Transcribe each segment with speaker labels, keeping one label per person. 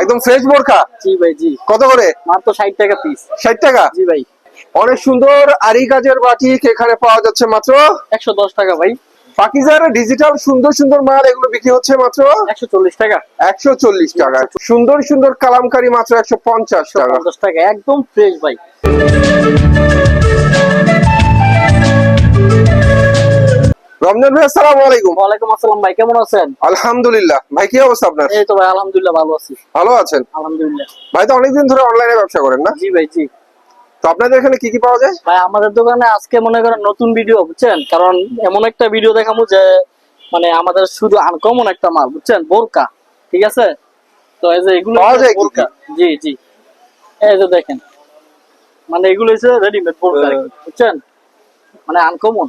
Speaker 1: একদম ফ্রেশ বোরখা?
Speaker 2: জি ভাই জি।
Speaker 1: কত করে?
Speaker 2: মাত্র ষাট টাকা পিস
Speaker 1: ষাট টাকা?
Speaker 2: জি ভাই।
Speaker 1: অনেক সুন্দর আরি কাজের বাটিক এখানে পাওয়া যাচ্ছে মাত্র।
Speaker 2: একশো দশ টাকা ভাই।
Speaker 1: পাকিজার ডিজিটাল সুন্দর সুন্দর মাল এগুলো বিক্রি হচ্ছে মাত্র?
Speaker 2: একশো চল্লিশ টাকা।
Speaker 1: একশো চল্লিশ টাকা। সুন্দর সুন্দর কালামকারি মাত্র একশো পঞ্চাশ টাকা।
Speaker 2: পঞ্চাশ টাকা একদম ফ্রেশ ভাই।
Speaker 1: রমজান ভাই আসসালামু আলাইকুম।
Speaker 2: ওয়ালাইকুম আসসালাম ভাই কেমন আছেন?
Speaker 1: আলহামদুলিল্লাহ। ভাই কি অবস্থা আপনার?
Speaker 2: এই তো ভাই আলহামদুলিল্লাহ ভালো আছি।
Speaker 1: ভালো আছেন?
Speaker 2: আলহামদুলিল্লাহ।
Speaker 1: ভাই তো অনেকদিন ধরে অনলাইনে ব্যবসা করেন না?
Speaker 2: জি ভাই জি।
Speaker 1: তো আপনাদের এখানে কি কি পাওয়া যায়?
Speaker 2: ভাই আমাদের দোকানে আজকে মনে করেন নতুন ভিডিও বুঝছেন? কারণ এমন একটা ভিডিও দেখাবো যে মানে আমাদের শুধু আনকমন একটা মাল বুঝছেন? বোরকা ঠিক আছে? তো এই যে এগুলো
Speaker 1: পাওয়া যায়
Speaker 2: বোরকা। জি জি। এই যে দেখেন মানে এগুলো হচ্ছে রেডিমেড বোরকা বুঝছেন? মানে আনকমন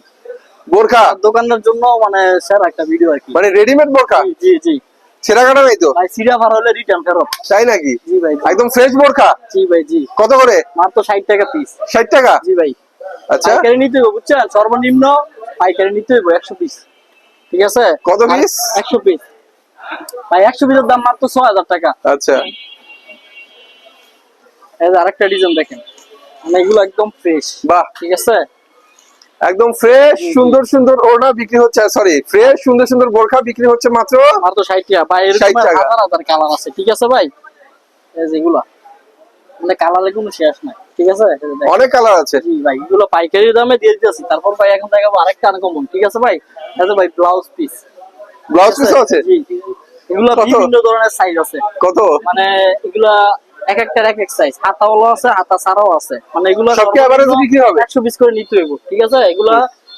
Speaker 1: বোরখা?
Speaker 2: দোকানের জন্য মানে সেরা একটা ভিডিও আর কি।
Speaker 1: মানে রেডিমেড বোরখা?
Speaker 2: জি, জি
Speaker 1: ছেঁড়া কাটা নেই তো?
Speaker 2: ভাই হলে রিটার্ন ফেরত।
Speaker 1: তাই নাকি?
Speaker 2: জি ভাই
Speaker 1: একদম ফ্রেশ বোরখা?
Speaker 2: জি ভাই জি।
Speaker 1: কত করে?
Speaker 2: মাত্র ষাট টাকা পিস
Speaker 1: ষাট টাকা?
Speaker 2: জি ভাই।
Speaker 1: আচ্ছা।
Speaker 2: পাইকারি নিতে হবে বুঝছেন? সর্বনিম্ন পাইকারি নিতে হবে একশো পিস ঠিক আছে?
Speaker 1: কত piece?
Speaker 2: একশো পিস ভাই একশো পিসের দাম মাত্র ছ হাজার টাকা।
Speaker 1: আচ্ছা।
Speaker 2: এই যে আরেকটা ডিজাইন দেখেন। মানে এগুলো একদম ফ্রেশ
Speaker 1: বাহ।
Speaker 2: ঠিক আছে?
Speaker 1: একদম ফ্রেশ সুন্দর সুন্দর ওড়না বিক্রি হচ্ছে সরি ফ্রেশ সুন্দর সুন্দর বোরখা বিক্রি হচ্ছে মাত্র
Speaker 2: মাত্র ষাট টাকা। ভাই এরকম
Speaker 1: 60 টাকা।
Speaker 2: হাজার হাজার কালার আছে ঠিক আছে ভাই? এই যে এগুলা। মানে কালারে কোনো শেষ নাই ঠিক আছে।
Speaker 1: অনেক কালার আছে।
Speaker 2: জি ভাই এগুলো পাইকারি দামে দিয়ে দিতেছি। তারপর ভাই এখন দেখাবো আরেকটা আনকমন ঠিক আছে ভাই? যে ভাই ব্লাউজ পিস
Speaker 1: ব্লাউজ পিস আছে?
Speaker 2: জি জি। এগুলো? বিভিন্ন ধরনের সাইজ আছে।
Speaker 1: কত?
Speaker 2: মানে এগুলা এক একটার এক এক সাইজ হাতাওয়ালা আছে হাতা ছাড়াও আছে। মানে এগুলো
Speaker 1: সব কি average এ বিক্রি হবে?
Speaker 2: করে নিতে হইব ঠিক আছে? এগুলা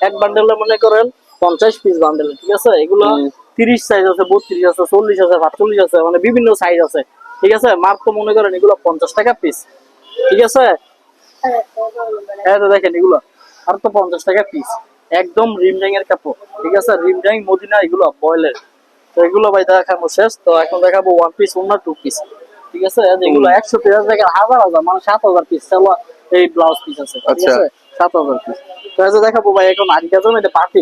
Speaker 2: এক বান্ডেলে মনে করেন পঞ্চাশ পিস বান্ডেলে ঠিক আছে? এগুলো
Speaker 1: হুম।
Speaker 2: তিরিশ সাইজ আছে বত্রিশ আছে চল্লিশ আছে পাঁচচল্লিশ আছে মানে বিভিন্ন সাইজ আছে ঠিক আছে? মাত্র মনে করেন এগুলো পঞ্চাশ টাকা পিস ঠিক আছে? হ্যাঁ তো দেখেন এগুলো। আর তো পঞ্চাশ টাকা পিস একদম রিমড্যাং এর কাপড় ঠিক আছে? রিমড্যাং মদিনা এগুলো বয়েলের তো এগুলো ভাই দেখানো শেষ। তো এখন দেখাবো ওয়ান পিস ওনা টু পিস ঠিক আছে? আর এগুলো একশো পিস দেখেন হাজার হাজার মানে সাত হাজার পিস এই ব্লাউজ পিস আছে ঠিক
Speaker 1: আচ্ছা।
Speaker 2: আছে? সাত হাজার পিস তো দেখাবো ভাই এখন আজকের জন্য এটা পার্টি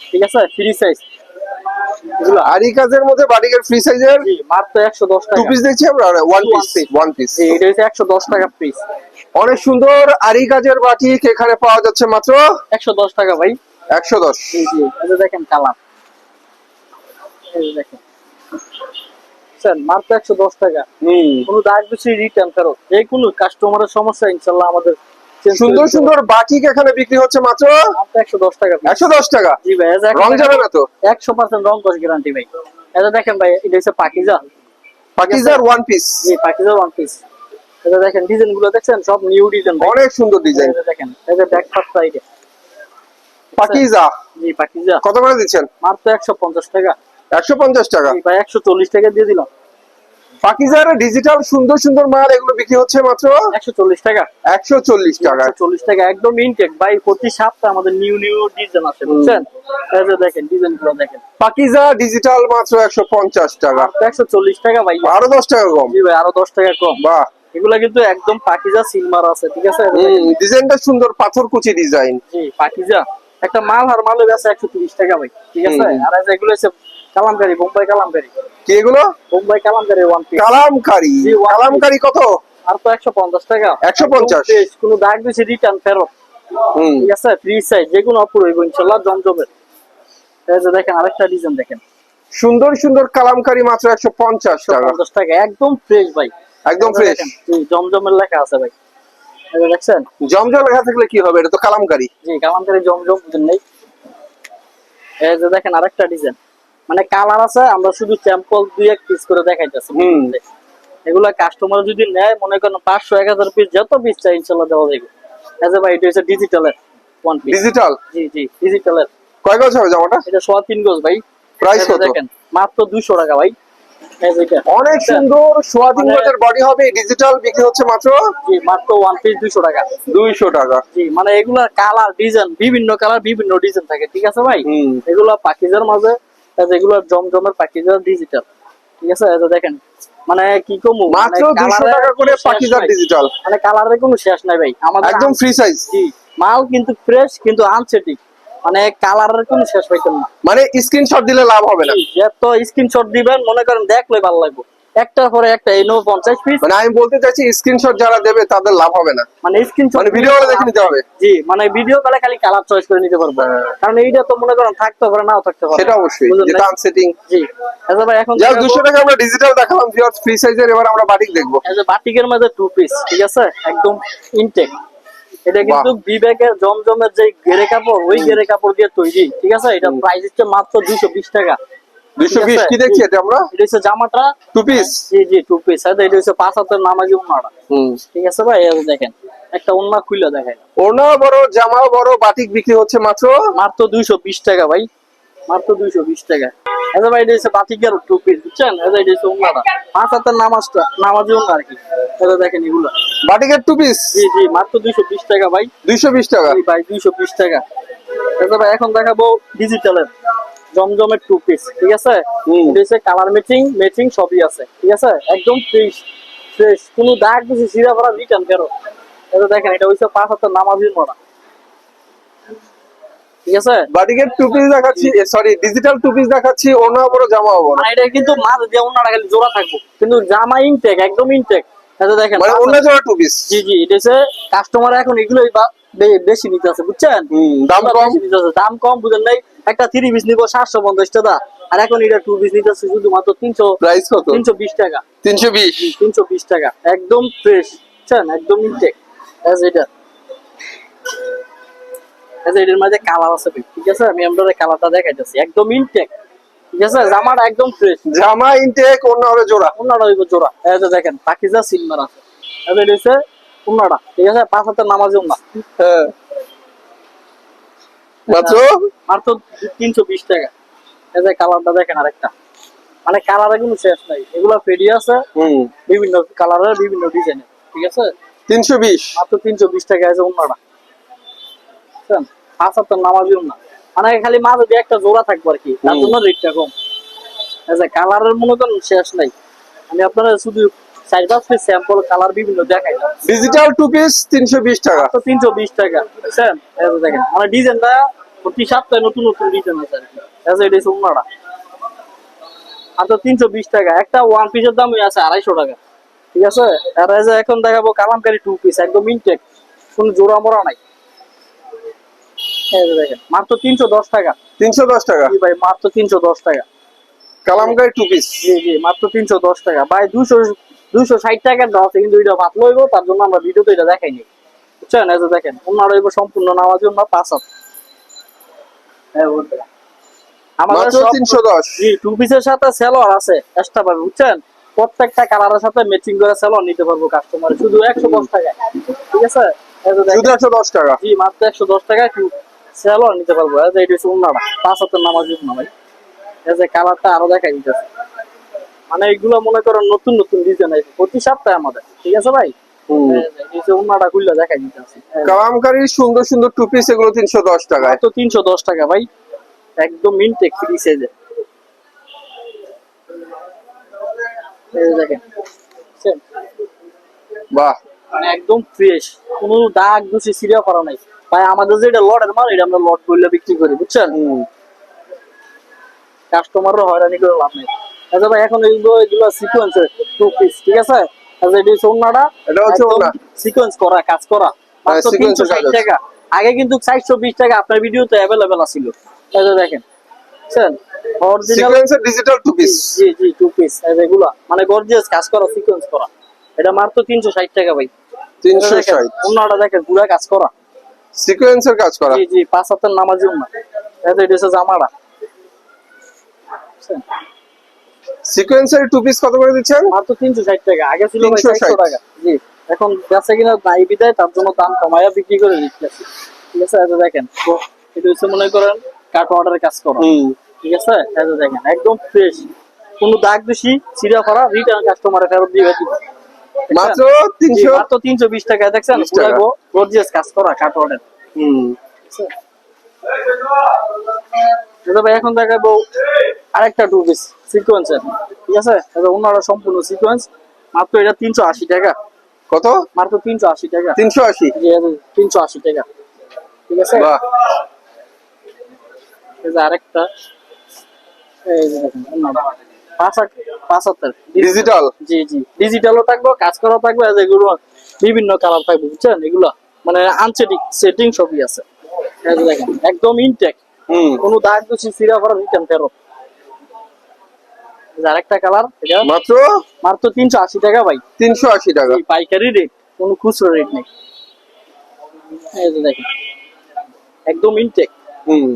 Speaker 2: ঠিক আছে? ফ্রি সাইজ এগুলো
Speaker 1: আরি কাজের মধ্যে বাটিকের ফ্রি সাইজের
Speaker 2: মাত্র একশো দশ টাকা।
Speaker 1: পিস দেখছি আমরা ওয়ান পিস ওয়ান পিস
Speaker 2: এটা হচ্ছে একশো দশ টাকা পিস
Speaker 1: অনেক সুন্দর আরি কাজের বাটিক এখানে পাওয়া যাচ্ছে মাত্র?
Speaker 2: একশো দশ টাকা ভাই।
Speaker 1: একশো দশ।
Speaker 2: দেখেন কালার দেখেন। স্যার মাত্র একশো দশ টাকা। কোনো দাগ বেশি রিটার্ন ফেরত? যে কোনো কাস্টমারের সমস্যা ইনশাল্লাহ আমাদের
Speaker 1: সুন্দর সুন্দর বাটিক এখানে বিক্রি হচ্ছে মাত্র?
Speaker 2: একশো দশ টাকা
Speaker 1: একশো দশ টাকা?
Speaker 2: জি ভাই
Speaker 1: রং যাবে না তো?
Speaker 2: একশো পার্সেন্ট রং কস গ্যারান্টি ভাই। এটা দেখেন ভাই এটা হচ্ছে পাকিজা
Speaker 1: পাকিজার ওয়ান পিস
Speaker 2: জি পাকিজা ওয়ান পিস এটা দেখেন ডিজাইনগুলো দেখছেন? সব নিউ ডিজাইন
Speaker 1: অনেক সুন্দর ডিজাইন
Speaker 2: দেখেন যে ব্যাক পার্ট সাইডে
Speaker 1: পাকিজা
Speaker 2: জি পাকিজা
Speaker 1: কত করে দিচ্ছেন?
Speaker 2: মাত্র একশো পঞ্চাশ টাকা।
Speaker 1: একশো পঞ্চাশ টাকা।
Speaker 2: ভাই একশো চল্লিশ টাকা দিয়ে দিলাম।
Speaker 1: পাকিজার ডিজিটাল সুন্দর সুন্দর মাল এগুলো বিক্রি হচ্ছে মাত্র
Speaker 2: একশো চল্লিশ টাকা।
Speaker 1: একশো চল্লিশ টাকা।
Speaker 2: চল্লিশ টাকা একদম ইনটেক ভাই প্রতি সপ্তাহে আমাদের নিউ নিউ ডিজাইন আছে বুঝছেন? দেখেন ডিজাইনগুলো দেখেন।
Speaker 1: পাকিজা ডিজিটাল মাত্র একশো পঞ্চাশ টাকা।
Speaker 2: একশো চল্লিশ টাকা ভাই।
Speaker 1: আরও দশ টাকা কম।
Speaker 2: জি ভাই আরও দশ টাকা কম।
Speaker 1: বাহ।
Speaker 2: এগুলা কিন্তু একদম পাকিজা সিলমার আছে ঠিক আছে?
Speaker 1: ডিজাইনটা সুন্দর পাথর কুচি ডিজাইন
Speaker 2: জি পাকিজা। একটা মাল আর মালের আছে একশো তিরিশ টাকা ভাই ঠিক আছে? আর এগুলো হচ্ছে কালামকারি বোম্বাই কালামকারি।
Speaker 1: কি এগুলো?
Speaker 2: Bombay Kalamkari one piece
Speaker 1: Kalamkari. Kalamkari কত?
Speaker 2: আর তো একশো পঞ্চাশ টাকা।
Speaker 1: 150
Speaker 2: একদম fresh, কোনো দাগ বেশি রিটার্ন ফেরত। ঠিক আছে ফ্রি সাইজ যে কোনো অপুর হইব ইনশাল্লাহ জমজমের এই যে দেখেন আরেকটা ডিজাইন দেখেন।
Speaker 1: সুন্দর সুন্দর কালামকারি মাত্র একশো পঞ্চাশ টাকা।
Speaker 2: পঞ্চাশ টাকা একদম ফ্রেশ ভাই।
Speaker 1: একদম ফ্রেশ
Speaker 2: জমজমের লেখা আছে ভাই। দেখছেন?
Speaker 1: জমজম লেখা থাকলে কি হবে? এটা তো কালামকারি।
Speaker 2: জি কালামকারি জমজম নেই। এই যে দেখেন আরেকটা ডিজাইন মানে কালার আছে আমরা শুধু স্যাম্পল দুই এক পিস করে দেখাইতেছি।
Speaker 1: হুম।
Speaker 2: এগুলা কাস্টমার যদি নেয় মনে করেন পাঁচশো এক হাজার পিস যত পিস চাই ইনশাল্লাহ দেওয়া যাবে যে ভাই এটা হচ্ছে ডিজিটালের ওয়ান পিস
Speaker 1: ডিজিটাল
Speaker 2: জি জি ডিজিটালের
Speaker 1: কয় গজ হবে জামাটা?
Speaker 2: এটা সোয়া তিন গজ ভাই।
Speaker 1: প্রাইস কত?
Speaker 2: দেখেন মাত্র দুশো টাকা ভাই।
Speaker 1: অনেক সুন্দর সোয়া তিন
Speaker 2: মানে-
Speaker 1: গজের বডি হবে ডিজিটাল বিক্রি হচ্ছে মাত্র?
Speaker 2: জি মাত্র ওয়ান পিস দুশো টাকা।
Speaker 1: দুইশো টাকা।
Speaker 2: জি মানে এগুলা কালার ডিজাইন বিভিন্ন কালার বিভিন্ন ডিজাইন থাকে ঠিক আছে ভাই? এগুলা পাকিজার মাঝে এগুলো জমজমের পাকিজার ডিজিটাল ঠিক আছে? দেখেন মানে কি কমু?
Speaker 1: মাত্র দুশো টাকা করে পাকিজার ডিজিটাল
Speaker 2: মানে কালারের কোনো শেষ নাই ভাই। আমাদের
Speaker 1: একদম ফ্রি সাইজ
Speaker 2: মাল কিন্তু ফ্রেশ কিন্তু আনসেটিক মানে কালারের কোনো শেষ পাইতেন না।
Speaker 1: মানে স্ক্রিনশট দিলে লাভ হবে না।
Speaker 2: এত স্ক্রিনশট দিবেন মনে করেন দেখলে ভালো লাগবে। একটার পরে একটা এই নো পঞ্চাশ পিস
Speaker 1: মানে আমি বলতে চাইছি স্ক্রিনশট যারা দেবে তাদের লাভ হবে না।
Speaker 2: মানে স্ক্রিনশট
Speaker 1: মানে ভিডিও দেখে নিতে হবে।
Speaker 2: জি মানে ভিডিও কলে খালি কালার চয়েস করে নিতে পারব। কারণ এইটা তো মনে করেন থাকতে পারে নাও থাকতে পারে
Speaker 1: হ্যাঁ। সেটা অবশ্যই যেটা? আনসেটিং
Speaker 2: জি। আচ্ছা ভাই এখন দেখাবো-
Speaker 1: দুশো টাকা আমরা ডিজিটাল দেখালাম ভিউয়ার্স ফ্রি সাইজের এবার আমরা বাটিক দেখব।
Speaker 2: যে বাটিকের মধ্যে টু পিস ঠিক আছে? একদম ইনটেক এটা কিন্তু বিবেকের জমজমের যে গেরে কাপড় ওই গেরে কাপড় দিয়ে তৈরি ঠিক আছে? এটা প্রাইস হচ্ছে মাত্র দুইশো বিশ টাকা।
Speaker 1: দুশো
Speaker 2: ঠিক
Speaker 1: বিশ
Speaker 2: আছে?
Speaker 1: কি দেখছি এটা আমরা?
Speaker 2: এটা হচ্ছে জামাটা।
Speaker 1: টু পিস
Speaker 2: জি জি টু পিস এটা হচ্ছে পাঁচ হাতের নামাজি উন্নাটা
Speaker 1: হুম।
Speaker 2: ঠিক আছে ভাই এই দেখেন একটা উন্না খুলে দেখেন
Speaker 1: ওনা বড় জামাও বড় বাটিক বিক্রি হচ্ছে মাত্র?
Speaker 2: মাত্র দুইশো বিশ টাকা ভাই। মাত্র দুইশো বিশ টাকা। এটা ভাই এটা হচ্ছে বাটিকের টু পিস বুঝছেন? এটা এটা হচ্ছে উন্নাটা পাঁচ হাতের নামাজটা নামাজি উন্না আর কি। এটা দেখেন এগুলো।
Speaker 1: বাটিকের টু পিস
Speaker 2: জি মাত্র টাকা ভাই।
Speaker 1: দুইশো বিশ টাকা?
Speaker 2: ভাই দুইশো বিশ টাকা। তারপরে এখন দেখাবো ডিজিটালের জমজমের টু পিস ঠিক আছে? কালার ম্যাচিং ম্যাচিং সবই আছে ঠিক আছে? একদম ফ্রেশ ফ্রেশ কোনো দাগ বেশি সিরা ভরা রিটার্ন ফেরত এটা দেখেন এটা হচ্ছে পাঁচ হাতের নামাজির মরা। ঠিক আছে?
Speaker 1: বাটিকের টু পিস দেখাচ্ছি সরি ডিজিটাল টু পিস দেখাচ্ছি ওনা বড় জামাও বড়
Speaker 2: মানে এটা কিন্তু মাছ দিয়ে অন্যটা খালি জোড়া থাকব। কিন্তু জামা ইনটেক একদম ইনটেক এটা দেখেন
Speaker 1: মানে জোড়া টু পিস
Speaker 2: জি জি এটা কাস্টমার এখন এগুলোই বেশি নিতে আছে বুঝছেন
Speaker 1: দাম কম।
Speaker 2: দাম কম বুঝেন নাই? একটা থ্রি পিস নিবো সাতশো পঞ্চাশ টাকা। আর এখন এটা টু পিস নিতেছে শুধুমাত্র তিনশো
Speaker 1: প্রাইস কত?
Speaker 2: তিনশো বিশ টাকা।
Speaker 1: তিনশো বিশ?
Speaker 2: তিনশো বিশ টাকা। একদম ফ্রেশ বুঝছেন? একদম ইনটেক এটা এটার মাঝে কালার আছে ঠিক আছে? আমি আপনাদের কালারটা দেখাইতেছি। একদম ইনটেক ঠিক আছে? জামাটা একদম ফ্রেশ
Speaker 1: জামা ইনটেক অন্য হবে জোড়া
Speaker 2: হইব জোড়া। এই যে দেখেন পাকিজা সিলভার আছে। এই এটা হচ্ছে উন্নাটা ঠিক আছে? পাঁচ হাতের নামাজি
Speaker 1: হ্যাঁ। মাত্র?
Speaker 2: মাত্র তিনশো বিশ টাকা। এই যে কালারটা দেখেন আরেকটা। মানে কালারে কোনো শেষ নাই। এগুলো ফেডি আছে। বিভিন্ন কালারের বিভিন্ন ডিজাইনের ঠিক আছে?
Speaker 1: তিনশো বিশ?
Speaker 2: মাত্র তিনশো বিশ টাকা আছে উন্নাটা বুঝছেন? পাঁচ হাতের নামাজি উন্না মানে খালি মাঝে দিয়ে একটা জোড়া থাকব আর কি। তার জন্য রেটটা কম। কালারের মনে করেন শেষ নাই। আমি আপনারা শুধু চার পাঁচ পিস স্যাম্পল কালার বিভিন্ন দেখাই
Speaker 1: ডিজিটাল টু পিস তিনশো বিশ টাকা।
Speaker 2: তিনশো বিশ টাকা। বুঝছেন? দেখেন। মানে ডিজাইনটা প্রতি সপ্তাহে নতুন নতুন ডিজাইন আছে আর কি। যে এটা উন্নাটা মাত্র তিনশো বিশ টাকা। একটা ওয়ান পিসের দাম আছে আড়াইশো টাকা। ঠিক আছে? আর যে এখন দেখাবো কালামকারি টু পিস একদম ইনটেক কোনো জোড়া মোড়া নাই। এই দেখেন মাত্র তিনশো দশ টাকা।
Speaker 1: তিনশো দশ টাকা?
Speaker 2: জি ভাই মাত্র তিনশো দশ টাকা।
Speaker 1: কালামকারি টু পিস
Speaker 2: জি জি মাত্র তিনশো দশ টাকা। ভাই দুশো দুশো ষাট টাকার দাম আছে কিন্তু এটা পাতলো হইব তার জন্য আমরা ভিডিওতে এটা দেখাইনি বুঝছেন? এই যে দেখেন ওনার হইব সম্পূর্ণ নামাজ জন্য পাঁচ হাত হ্যাঁ, বলতে পারেন। আমাদের
Speaker 1: মাত্র তিনশো দশ।
Speaker 2: জি টু পিসের সাথে সেলোয়ার আছে এক্সট্রা পাবে বুঝছেন? প্রত্যেকটা কালারের সাথে ম্যাচিং করে সেলোয়ার নিতে পারব কাস্টমার শুধু একশো দশ টাকায় ঠিক আছে? এই যে দেখেন।
Speaker 1: শুধু একশো দশ টাকা।
Speaker 2: জি মাত্র একশো দশ টাকায় কি নিতে পারব। এটা হচ্ছে উন্নাটা পাঁচ হাতের নামাজ উন্না ভাই। এই যে কালারটা আরও দেখাই দিতেছে। মানে এগুলো মনে করেন নতুন নতুন ডিজাইন আছে। প্রতি সপ্তাহে আমাদের। ঠিক আছে ভাই?
Speaker 1: হুম।
Speaker 2: যে, এই যে উন্নাটা খুললে দেখাই দিতেছে।
Speaker 1: কালামকারি সুন্দর সুন্দর টু পিস এগুলো তিনশো দশ টাকায়।
Speaker 2: মাত্র তিনশো দশ টাকা ভাই। একদম মিনটেক ফ্রি সাইজে এই যে দেখেন বুঝছেন?
Speaker 1: বাহ।
Speaker 2: মানে একদম ফ্রেশ কোনো দাগ দুষি সিরিয়া করা নাই। ভাই আমাদের যেটা লটের মাল এটা আমরা লট করলে বিক্রি করি বুঝছেন?
Speaker 1: হুম।
Speaker 2: কাস্টমাররা হয়রানি করে লাভ নেই। আচ্ছা ভাই এখন এগুলো এগুলো সিকোয়েন্স টু পিস ঠিক আছে? আচ্ছা এটা হচ্ছে
Speaker 1: এটা হচ্ছে ওড়না।
Speaker 2: সিকোয়েন্স করা কাজ করা। মাত্র
Speaker 1: কাজ
Speaker 2: ষাট
Speaker 1: আছে।
Speaker 2: টাকা। আগে কিন্তু চারশো বিশ টাকা আপনার ভিডিওতে অ্যাভেলেবেল আছিল। এই যে দেখেন বুঝছেন? অরিজিনাল
Speaker 1: সিকোয়েন্সের ডিজিটাল টু পিস
Speaker 2: জি জি টু পিস এগুলা মানে গর্জিয়াস কাজ করা সিকোয়েন্স করা। এটা মাত্র তিনশো ষাট টাকা ভাই।
Speaker 1: তিনশো
Speaker 2: দেখেন,
Speaker 1: ষাট।
Speaker 2: ওন্নাটা দেখেন পুরা কাজ করা।
Speaker 1: সিকোয়েন্সের কাজ করা।
Speaker 2: জি জি পাঁচ হাতের নামাজি উন্না এটা এটা জামাটা। বুঝছেন?
Speaker 1: সিকোয়েন্সের টু পিস কত করে দিচ্ছেন?
Speaker 2: মাত্র তিনশো ষাট টাকা। আগে ছিল ভাই
Speaker 1: 360
Speaker 2: টাকা। জি। এখন বেচা কিনা নাই বিদায় তার জন্য দাম কমাইয়া বিক্রি করে দিচ্ছি। ঠিক আছে এটা দেখেন। তো এটা হচ্ছে মনে করেন কাট অর্ডারের কাজ করা।
Speaker 1: হুম।
Speaker 2: ঠিক আছে এটা দেখেন একদম ফ্রেশ কোনো দাগ বেশি সিরিয়া করা রিটার্ন কাস্টমারে ফেরত দিয়ে দিবে
Speaker 1: মাত্র
Speaker 2: জি,
Speaker 1: তিনশো
Speaker 2: মাত্র তিনশো বিশ টাকা। দেখছেন?
Speaker 1: 20 টাকা।
Speaker 2: পুরো গর্জিয়াস কাজ করা কাট অর্ডার
Speaker 1: হুম।
Speaker 2: ভাই এখন দেখাবো আরেকটা টু পিস সিকোয়েন্সের ঠিক আছে? ওনারা সম্পূর্ণ সিকোয়েন্স মাত্র এটা তিনশো আশি টাকা।
Speaker 1: কত?
Speaker 2: মাত্র তিনশো আশি টাকা।
Speaker 1: তিনশো আশি?
Speaker 2: জি তিনশো আশি টাকা। ঠিক আছে? আরেকটা। এই যে দেখেন
Speaker 1: ডিজিটাল
Speaker 2: জি জি। ডিজিটালও থাকব কাজ করা থাকবে আর এগুলো বিভিন্ন কালার থাকবে বুঝছেন? এগুলো মানে আনসেটিং সেটিং সবই আছে। দেখেন একদম ইনটেক
Speaker 1: হুম
Speaker 2: কোনো দাগ দোষী সিরা করা রিটার্ন ফেরত আরেকটা কালার
Speaker 1: মাত্র?
Speaker 2: মাত্র তিনশো আশি টাকা ভাই।
Speaker 1: তিনশো আশি টাকা।
Speaker 2: পাইকারি রেট কোনো খুচরো রেট নেই। এই যে দেখেন একদম ইনটেক
Speaker 1: হুম।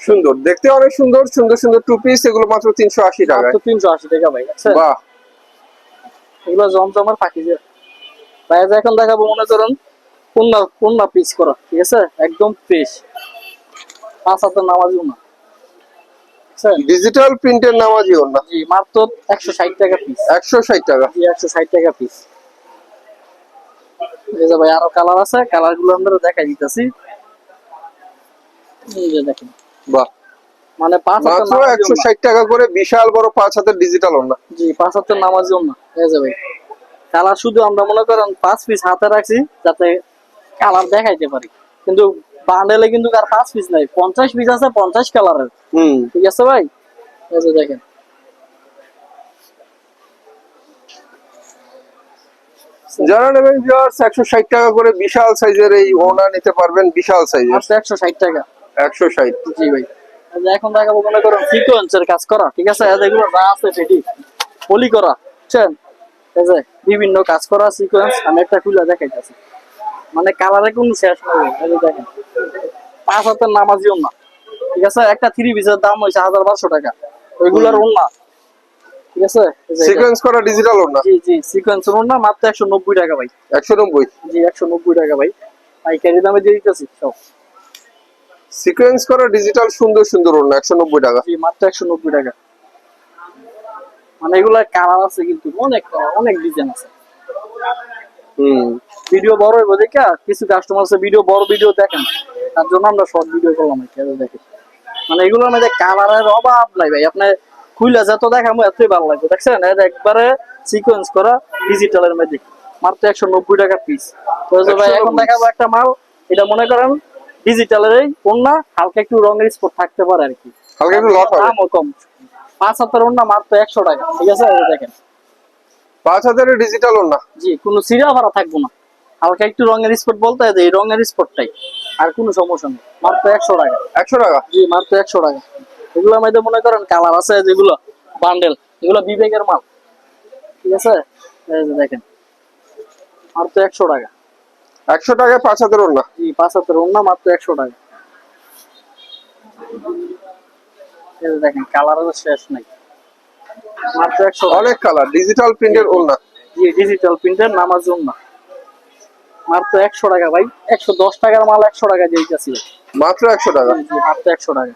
Speaker 1: সুন্দর দেখতে অনেক সুন্দর সুন্দর সুন্দর টু পিস এগুলো মাত্র তিনশো আশি
Speaker 2: টাকা তিনশো আশি টাকা ভাই
Speaker 1: বাহ।
Speaker 2: এগুলো জমজমার ফাঁকি যে। ভাই এখন দেখাবো মনে করুন পিস করা ঠিক আছে? একদম ফ্রেশ হাতের নামাজিও না।
Speaker 1: ডিজিটাল প্রিন্টের নামাজি না।
Speaker 2: জি মাত্র একশো ষাট টাকা পিস
Speaker 1: একশো ষাট টাকা।
Speaker 2: জি একশো ষাট টাকা পিস এই যে ভাই আরও কালার আছে। কালারগুলো আমরা দেখাই দিতেছি। এই যে দেখেন।
Speaker 1: বাহ।
Speaker 2: মানে পাঁচ হাতের নামাজি
Speaker 1: একশো
Speaker 2: ওড়না।
Speaker 1: ষাট টাকা করে বিশাল বড় পাঁচ হাতের ডিজিটাল না
Speaker 2: জি পাঁচ হাতের নামাজিও না। এই যে ভাই কালার শুধু আমরা মনে করেন পাঁচ পিস হাতে রাখছি যাতে কালার দেখাইতে পারি। কিন্তু বান্ডেলে কিন্তু আর পাঁচ পিস নাই পঞ্চাশ পিস আছে পঞ্চাশ কালারের।
Speaker 1: হুম।
Speaker 2: ঠিক আছে ভাই? এই দেখেন।
Speaker 1: যারা নেবেন ভিউয়ার্স একশো ষাট টাকা করে বিশাল সাইজের এই ওনা নিতে পারবেন বিশাল সাইজের।
Speaker 2: মাত্র একশো ষাট টাকা।
Speaker 1: একশো ষাট।
Speaker 2: জি ভাই। এখন দেখাবো মনে করুন সিকোয়েন্সের কাজ করা ঠিক আছে? এগুলো যা আছে সেটি পলি করা বুঝছেন? এই যে বিভিন্ন কাজ করা সিকোয়েন্স আমি একটা খুলে দেখাইতেছি। মানে কালারে কোনো শেষ যে দেখেন। পাঁচ হাতের নামাজিও না। ঠিক আছে? একটা থ্রি পিসের দাম হয়েছে হাজার বারোশো টাকা। ওইগুলোর ওনা ঠিক আছে।
Speaker 1: সিকোয়েন্স করা ডিজিটাল ওনা
Speaker 2: জি জি সিকোয়েন্স ওনা মাত্র একশো নব্বই টাকা ভাই।
Speaker 1: একশো নব্বই?
Speaker 2: জি একশো নব্বই টাকা ভাই। পাইকারি দামে দিয়ে দিতেছি সব।
Speaker 1: সিকোয়েন্স করা ডিজিটাল সুন্দর সুন্দর ওনা একশো নব্বই টাকা।
Speaker 2: জি মাত্র একশো নব্বই টাকা। মানে এগুলা কালার আছে কিন্তু অনেক অনেক ডিজাইন আছে।
Speaker 1: হুম।
Speaker 2: ভিডিও বড় হইব দেখা কিছু কাস্টমার আছে ভিডিও বড় ভিডিও দেখেন। তার জন্য আমরা শর্ট ভিডিও করলাম দেখেন। মানে এগুলোর মধ্যে কালারের অভাব নাই ভাই। আপনি খুইলা যত দেখামো এতই ভালো লাগবে দেখছেন? একবারে সিকোয়েন্স করা ডিজিটালের মধ্যে। মাত্র একশো নব্বই টাকা পিস তো ভাই এখন দেখাবো একটা মাল। এটা মনে করেন ডিজিটালের এই ওন্না হালকা একটু রঙের স্পট থাকতে পারে আর কি।
Speaker 1: হালকা একটু
Speaker 2: দামও কম। পাঁচ হাতের ওন্না মাত্র একশো টাকা। ঠিক আছে? দেখেন।
Speaker 1: পাঁচ হাজারের ডিজিটাল ওনা
Speaker 2: জি কোনো সিরিয়া ভাড়া থাকব না। হালকা একটু রঙের স্পট বলতে হয় এই রঙের স্পটটাই আর কোনো সমস্যা নেই। মাত্র একশো টাকা।
Speaker 1: একশো টাকা?
Speaker 2: জি মাত্র একশো টাকা। এগুলোর মধ্যে মনে করেন কালার আছে যেগুলো বান্ডেল এগুলো বিবেকের মাল। ঠিক আছে? দেখেন। মাত্র একশো টাকা।
Speaker 1: একশো টাকায় পাঁচ হাজার ওনা
Speaker 2: জি পাঁচ হাতের অন্য মাত্র একশো টাকা। দেখেন কালারের শেষ নাই। মাত্র একশো টাকা।
Speaker 1: অনেক কালার ডিজিটাল প্রিন্টের ওনা
Speaker 2: জি ডিজিটাল প্রিন্টার নামার জন্য মাত্র একশো টাকা ভাই একশো দশ টাকার মাল একশো টাকা দিয়েছি
Speaker 1: মাত্র একশো টাকা।
Speaker 2: জি মাত্র একশো টাকা।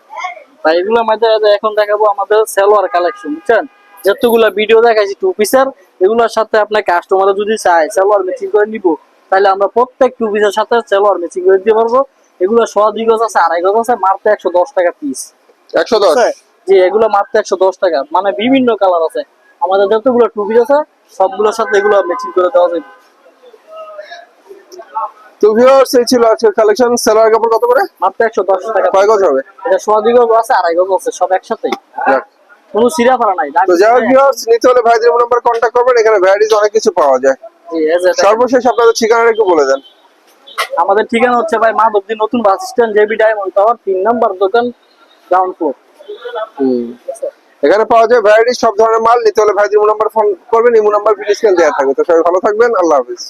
Speaker 2: তাই এগুলোর মধ্যে এখন দেখাবো আমাদের সেলোয়ার কালেকশন বুঝছেন? যতগুলা ভিডিও দেখাইছি টু পিসের এগুলোর সাথে আপনার কাস্টমার যদি চায় সেলোয়ার ম্যাচিং করে নিব তাহলে আমরা প্রত্যেক টু পিসের সাথে সেলোয়ার ম্যাচিং করে দিতে পারব। এগুলো সোয়া দুই গজ আছে আড়াই গজ আছে মাত্র একশো দশ টাকা পিস
Speaker 1: একশো দশ?
Speaker 2: জি এগুলো মাত্র একশো দশ টাকা। মানে বিভিন্ন কালার আছে। আমাদের যতগুলো টু পিস আছে সবগুলোর সাথে এগুলো ম্যাচিং করে দেওয়া যাবে।
Speaker 1: তো ভিউয়ার্স এই ছিল আজকের কালেকশন সেলার কাপড় কত করে?
Speaker 2: মাত্র একশো দশ টাকা।
Speaker 1: কয় গজ হবে?
Speaker 2: এটা সোয়া দুই গজ আছে আড়াই গজ আছে সব একসাথেই। কোনো সিরা নাই
Speaker 1: তো যাই ভিউয়ার্স নিতে হলে ভাইদের নাম্বার কন্ট্যাক্ট করবেন এখানে অনেক কিছু পাওয়া যায়।
Speaker 2: জি, যে।
Speaker 1: সর্বশেষ আপনাদের ঠিকানাটা একটু বলে দেন।
Speaker 2: আমাদের ঠিকানা হচ্ছে ভাই মাধবদী নতুন bus stand JB diamond tower তিন নম্বর দোকান গ্রাউন্ড ফ্লোর
Speaker 1: এখানে পাওয়া যায় ভ্যারাইটি সব ধরনের মাল। নিতে হলে ভাইদের নাম্বার ফোন করবেন, ইমো নাম্বার ভিডিও স্ক্যান দেওয়া থাকবে। তো সবাই ভালো থাকবেন, আল্লাহ হাফিজ।